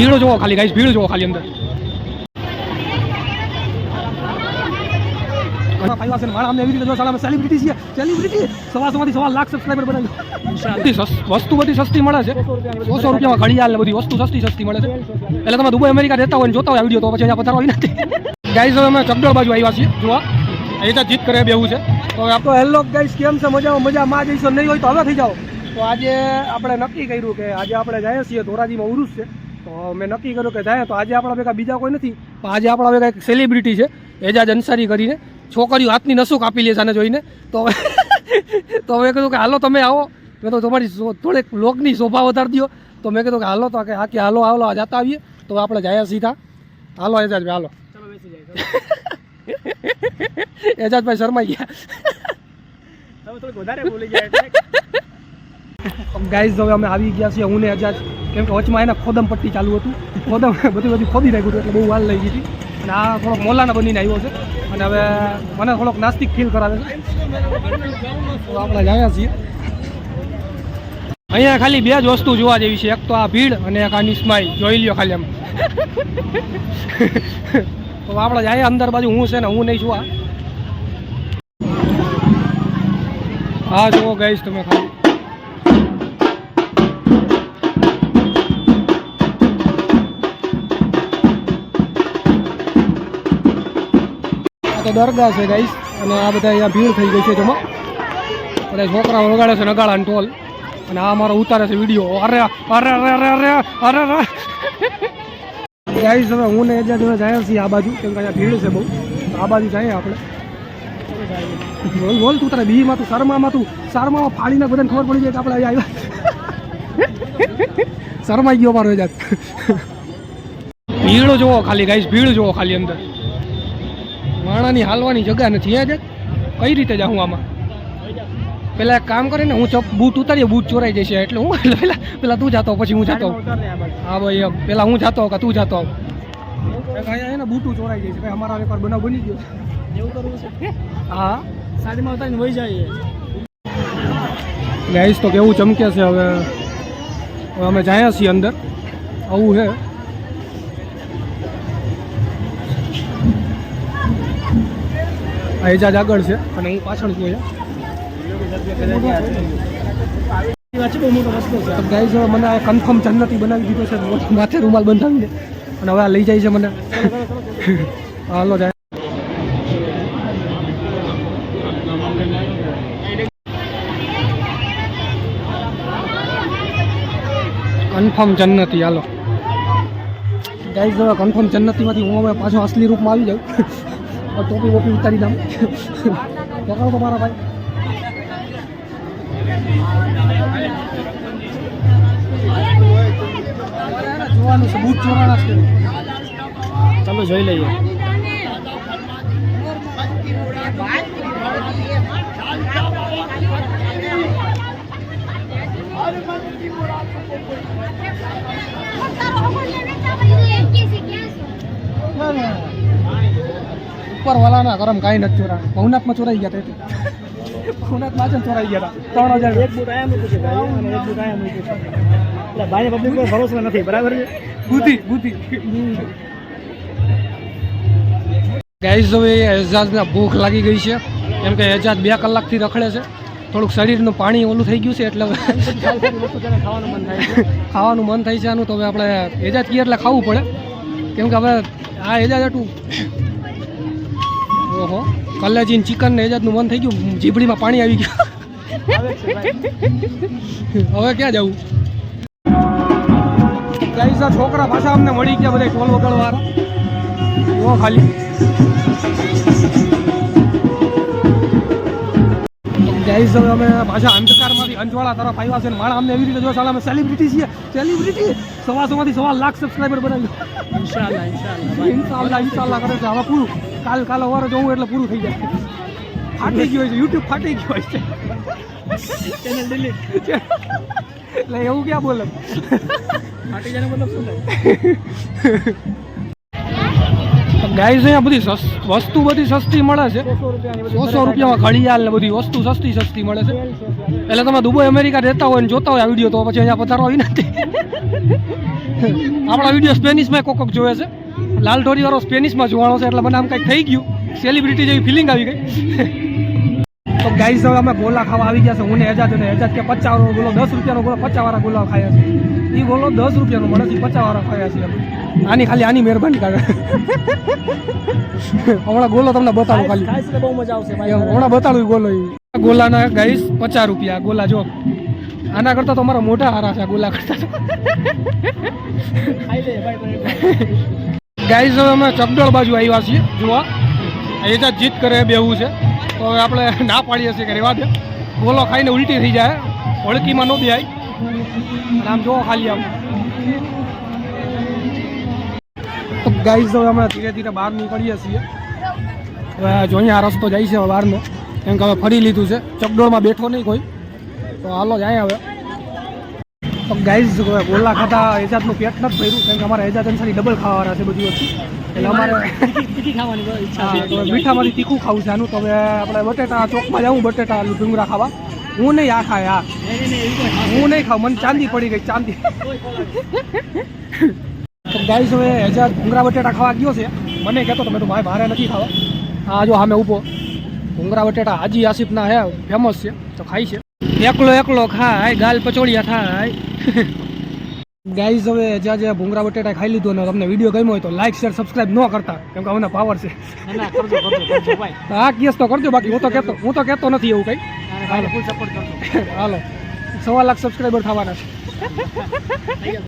ભીડ જોવો ખાલી ગાઈસ ભીડ જોવો ખાલી અંદર. વસ્તુ બધી સસ્તી મળે છે. સોસો રૂપિયામાં ઘડિયાળ બધી વસ્તુ સસ્તી સસ્તી મળે છે. એટલે તમે દુબઈ અમેરિકા રહેતા હોય જોતા હોય વીડિયો તો પછી અહીંયા પધારવા નથી ગાઈઝ હવે અમે ચકડોળ બાજુ આવ્યા છીએ. જોવા અહીં જીત કરે બેવું છે. તો આપણે હેલો ગાઈઝ કેમ છે? મજામાં મજામાં. જઈશું નહીં હોય તો હવે થઈ જાઓ. તો આજે આપણે નક્કી કર્યું કે આજે આપણે જઈએ છીએ ધોરાજીમાં ઉરુસ છે. તો મેં નક્કી કર્યું કે જાય તો આજે આપણા ભેગા બીજા કોઈ નથી પણ આજે આપણા ભેગા એક સેલિબ્રિટી છે એજાજ અંસારી કરીને છોકરીઓ હાથની નસુક કાપી લે છે આને જોઈને. તો તો હવે કીધું કે હાલો તમે આવો. મેં તો તમારી થોડેક લોકની શોભા વધારી દો. તો મેં કીધું કે હાલો તો કે હા કે હાલો હાલો આ જતા આવીએ. તો આપણે જાય સીધા. હાલો એજાજભાઈ હાલો. એજાજભાઈ શરમાઈ ગયા. ગાઈઝ હવે અમે આવી ગયા છીએ હું ને અજાજ કેમ કે વચમાં એના ખોદમ પટ્ટી ચાલુ હતું. ખોદમ બધી બધી ખોદી નાખ્યું હતું એટલે બહુ વાર લઈ ગઈ અને આ થોડોક મોલાના બનીને આવ્યો છે. અને હવે મને થોડોક નાસ્તિક ફીલ કરાવે છે. આપણે જાણ્યા છીએ. અહીંયા ખાલી બે જ વસ્તુ જોવા જેવી છે. એક તો આ ભીડ અને એક આની સ્માઈલ જોઈ લ્યો ખાલી એમ તો આપણે જાય અંદર બાજુ હું છે ને હું નહીં છું આ. હા, જુઓ ગઈશ તમે ખાલી. તો દરગાહ છે ગાઈસ અને આ બધા અહીંયા ભીડ થઈ ગઈ છે જમા. બધા છોકરાઓ વગાડે છે નગાડા અને ટોલ અને આ અમારો ઉતારે છે વીડિયો અરે અરે અરે અરે અરે અરે અરે. હવે હું ને એજા હવે જાય છીએ આ બાજુ, કેમ કે અહીંયા ભીડ છે બહુ. આ બાજુ જાય આપણે. બોલ બોલ તું તારે બીમાં તું શર્મામાં તું. શર્મામાં ફાડીને બધાને ખબર પડી જાય કે આપણે અહીંયા આવ્યા. શરમાઈ ગયો મારો એજાજ ભીડ જોવો ખાલી ગાઈસ ભીડ જોવો ખાલી અંદર. માણાની હાલવાની જગ્યા નથી. હે જ કઈ રીતે જાઉં આમાં? પેલા એક કામ કરે ને હું ચપ બૂટ ઉતારીએ બૂટ ચોરાઈ જશે. એટલે હું પેલા પેલા તું જાતો પછી હું જાતો. હા ભાઈ એમ. પેલા હું જાતો કે તું જાતો. અહીંયા ને બૂટું ચોરાઈ જાય છે ભાઈ અમારા એકવાર બનાવ બની ગયો. એવું કરવું છે? હા? સાડીમાં ઉતારીને વહી જઈએ ગાઈસ તો કેવું ચમકે છે હવે અમે જાય છીએ અંદર. આવું છે. આ એજાજ આગળ છે. અને હું પાછળ છું અહીંયા. મને કન્ફર્મ જન્નતી બનાવી દીધો છે. માથે રૂમાલ બંધાવીને. અને હવે આ લઈ જાય છે મને. હાલો, જાય. કન્ફર્મ જન્નતી, હાલો. ગાઈઝ કન્ફર્મ જન્નતીમાંથી હું હવે પાછો અસલી રૂપમાં આવી જાઉં. ટોપી વોપી ઉતારી દઉં પકડો તો મારા ભાઈ જોવાનું છે બૂટ ચોરાણા છે ચાલો જોઈ લઈએ. ઉપર વાળાના કરમ કાંઈ નથી ચોરા ભવનાથમાં ચોરાઈ ગયા હતા ભવનાથમાં જ ચોરાઈ ગયા હતા. ત્રણ હજાર. એક બુટ આયા મૂક્યું છે ભાઈ અને એક બુટ આયા મૂક્યું છે. એટલે ભાઈને પબ્લિક પર ભરોસો નથી બરાબર છે? બુદ્ધિ બુદ્ધિ. ગાઈઝ હવે એજાજને ભૂખ લાગી ગઈ છે. કેમ કે એજાજ બે કલાકથી રખડે છે. થોડુંક શરીરનું પાણી ઓલું થઈ ગયું છે એટલે હવે ખાવાનું મન થાય છે. ખાવાનું મન થાય છે આનું તો હવે આપણે એજાજ કીએ એટલે ખાવું પડે. કેમ કે હવે આ એજાજ હતું. ઓહો કલ્લેજીન ચિકન ને એજાજનું મન થઈ ગયું, જીભડીમાં પાણી આવી ગયું. હવે ક્યાં જવું? ગાઈસ છોકરા પાછા અમને મળી ગયા બધા ટોલ વગાડવાળા જો ખાલી. ગાઈસ હવે અમે પાછા અંધકારમાંથી અંજવાળા તરફ આવ્યા છે અને માણા અમને એવી રીતે જો સાલા અમે સેલિબ્રિટી છીએ સેલિબ્રિટી સવા સવાથી સવા લાખ સબસ્ક્રાઈબર બનાવી ઇન્શાલ્લાહ ઇન્શાલ્લાહ ઇન્શાલ્લાહ ઇન્શાલ્લાહ કરે છે. હવે પૂરું. કાલ કાલ અવારે જોવું એટલે પૂરું થઈ જાય. ફાટી ગયું છે. યુટ્યુબ ફાટી ગયું હોય છે. ચેનલ ડિલીટ એટલે એવું ક્યાં બોલે? ફાટી જાય મતલબ શું થાય? ગાઈઝ અહીંયા બધી સસ- વસ્તુ બધી સસ્તી મળે છે. સો સો સો રૂપિયામાં ઘડિયાળ ને બધી વસ્તુ સસ્તી સસ્તી મળે છે. એટલે તમે દુબઈ, અમેરિકા રહેતા હોય ને જોતા હોય આ વીડિયો, તો પછી અહીંયા પધારો આવી નથી આપણા વીડિયો સ્પેનિશમાં કોક કોક જોવે છે. લાલ ઢોરી વાળો સ્પેનિશમાં જોવાનો છે, એટલે મને આમ કંઈક થઈ ગયું. સેલિબ્રિટી જેવી ફિલિંગ આવી ગઈ. તો ગાઈઝ હવે અમે ગોલા ખાવા આવી ગયા છે. હું ને એજાદ અને એજાદ કે પચાસ ગોલો, દસ રૂપિયાનો ગોલો, પચાસ વાળા ગોલા ખાયા છે. એ ગોલો દસ રૂપિયાનો મળે છે પચાસ વાળા ખાયા છે આની ખાલી આની મહેરબાની કાઢે હમણાં ગોલો તમને બતાવું ખાલી. બહુ મજા આવશે ભાઈ. હમણાં બતાડું ગોલો ગોલાના ગાઈસ પચાસ રૂપિયા ગોલા જો. આના કરતા તો અમારા મોટા હારા છે ગોલા કરતા હવે અમે ચકડોળ બાજુ આવ્યા છીએ જોવા. એ જ જીત કરે બેવું છે. તો હવે આપણે ના પાડીએ છીએ કે રેવા દે. ગોલો ખાઈને ઉલટી થઈ જાય. હળકીમાં ન બેહાય. અને આમ જોવો ખાલી આમ. તો ગાઈઝ હવે અમે ધીરે ધીરે બહાર નીકળીએ છીએ. હવે જોઈએ આ રસ્તો જાય છે બહારનો. કેમ કે હવે ફરી લીધું છે. ચકડોળમાં બેઠો નહીં કોઈ. તો હાલો જાય હવે. તો ગાઈઝ ગોલા ખાતા એજાદનું પેટ નથી ભર્યું. કેમ કે અમારે એજાદ અનુસારી ડબલ ખાવાના છે બધી વસ્તુ. એટલે અમારે તીખી ખાવાની ઈચ્છા છે. મીઠામાંથી તીખું ખાવું છે આનું. તો હવે આપણે બટેટા ચોકમાં જવું બટેટા આલુ ખાવા. હું નહીં આ. ખાય હા. હું નહીં ખાઉં મને ચાંદી પડી ગઈ ચાંદી. ગાઈસ હવે હજાર ભૂંગરા બટેટા ખાવા ગયો છે. મને કહેતો તમે મેં તો ભાઈ મારે નથી ખાવા. હા જો સામે ઊભો. ભૂંગરા બટેટા હાજી આસિફના હે ફેમસ છે તો ખાઈ છે. એકલો એકલો ખાય ગાલ પચોડિયા થાય. ગાઈઝ હવે જ્યાં જ્યાં ભૂંગરા બટેટા ખાઈ લીધું અને તમને વીડિયો ગમ્યો હોય તો લાઈક શેર સબસ્ક્રાઇબ ન કરતા કેમ કે અમને પાવર છે. ના, ના. આ કેસ તો કરજો બાકી હું તો કહેતો હું તો કહેતો નથી એવું કંઈ. અને ભાઈને full કરજો. હાલો સવા લાખ સબસ્ક્રાઈબર થવાના છે